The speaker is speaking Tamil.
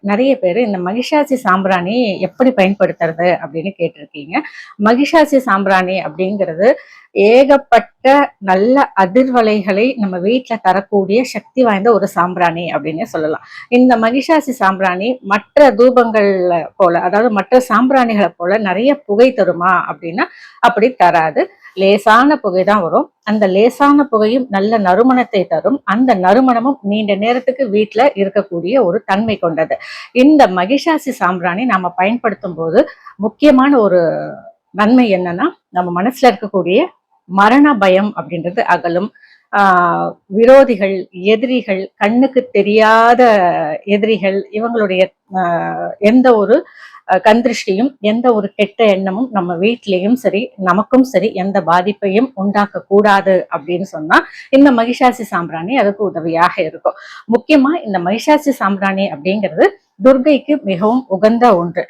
நிறைய பேர் இந்த மகிஷாசி சாம்பிராணி எப்படி பயன்படுத்துறது அப்படின்னு கேட்டிருக்கீங்க. மகிஷாசி சாம்பிராணி அப்படிங்கிறது ஏகப்பட்ட நல்ல அதிர்வலைகளை நம்ம வீட்டில் தரக்கூடிய சக்தி வாய்ந்த ஒரு சாம்பிராணி அப்படின்னு சொல்லலாம். இந்த மகிஷாசி சாம்பிராணி மற்ற தூபங்கள்ல போல அதாவது மற்ற சாம்பிராணிகளை போல நிறைய புகை தருமா அப்படின்னா அப்படி தராது. லேசான புகை தான் வரும். அந்த லேசான புகையும் நல்ல நறுமணத்தை தரும். அந்த நறுமணமும் நீண்ட நேரத்துக்கு வீட்டில் இருக்கக்கூடிய ஒரு தன்மை கொண்டது. இந்த மகிஷாசி சாம்பிராணி நம்ம பயன்படுத்தும் போது முக்கியமான ஒரு நன்மை என்னன்னா நம்ம மனசுல இருக்கக்கூடிய மரண பயம் அப்படின்றது அகலும். ஆஹ் விரோதிகள் எதிரிகள் கண்ணுக்கு தெரியாத எதிரிகள் இவங்களுடைய ஆஹ் எந்த ஒரு அஹ் எந்த ஒரு கெட்ட எண்ணமும் நம்ம வீட்லேயும் சரி நமக்கும் சரி எந்த பாதிப்பையும் உண்டாக்க கூடாது அப்படின்னு சொன்னா இந்த மகிஷாசி சாம்பிராணி அதுக்கு உதவியாக இருக்கும். முக்கியமா இந்த மகிஷாசி சாம்பிராணி அப்படிங்கிறது துர்கைக்கு மிகவும் உகந்த ஒன்று.